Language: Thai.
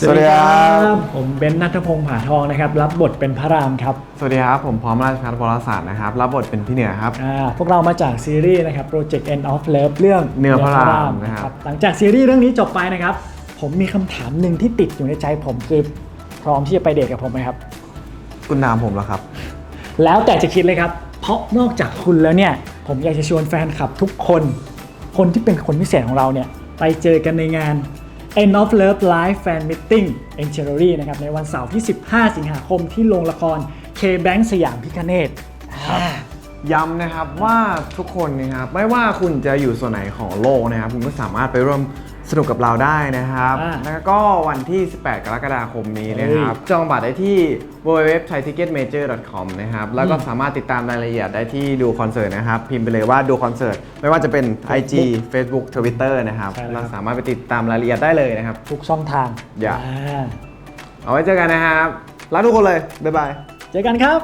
สวัสดีครับผมเบนซ์นัทพงษ์ผาทองนะครับ รับบทเป็นพระรามครับสวัสดีครับ ผมพร้อมราชพัฒน์วรศาสตร์นะครับ รับบทเป็นพี่เหนือครับ อ่าพวกเรามาจากซีรีส์นะครับ Project End of Love เรื่องเนื้อพระรามนะครับ หลังจากซีรีส์เรื่องนี้จบไปนะครับ ผมมีคำถามหนึ่งที่ติดอยู่ในใจผมคือพร้อมที่จะไปเดทกับผมไหมครับ คุณนามผมแล้วครับ แล้วแต่จะคิดเลยครับ เพราะนอกจากคุณแล้วเนี่ย ผมอยากจะชวนแฟนคลับทุกคน คนที่เป็นคนพิเศษของเราเนี่ยไปเจอกันในงาน End of Love Live Fan Meeting e n c h e r y นะครับในวันเสาร์ที่ 15 สิงหาคมที่โรงละคร K-Bank สยามพิคเนตย้ำนะครับว่าทุกคนนะครับไม่ว่าคุณจะอยู่ส่วนไหนของโลกนะครับคุณก็สามารถไปร่วม สนุกกับเราได้นะครับ อ่า แล้วก็วันที่ 18 กรกฎาคมนี้นะครับ จองบัตรได้ที่ www.thaiticketmajor.com นะครับ แล้วก็สามารถติดตามรายละเอียดได้ที่ดูคอนเสิร์ตนะครับ พิมพ์ไปเลยว่าดูคอนเสิร์ต ไม่ว่าจะเป็น IG Facebook Twitter นะครับ ใช่แล้วครับเราสามารถไปติดตามรายละเอียดได้เลยนะครับ ทุกช่องทางอย่าอ่าเอาไว้เจอกันนะครับ รักทุกคนเลย บ๊ายบาย เจอกันครับ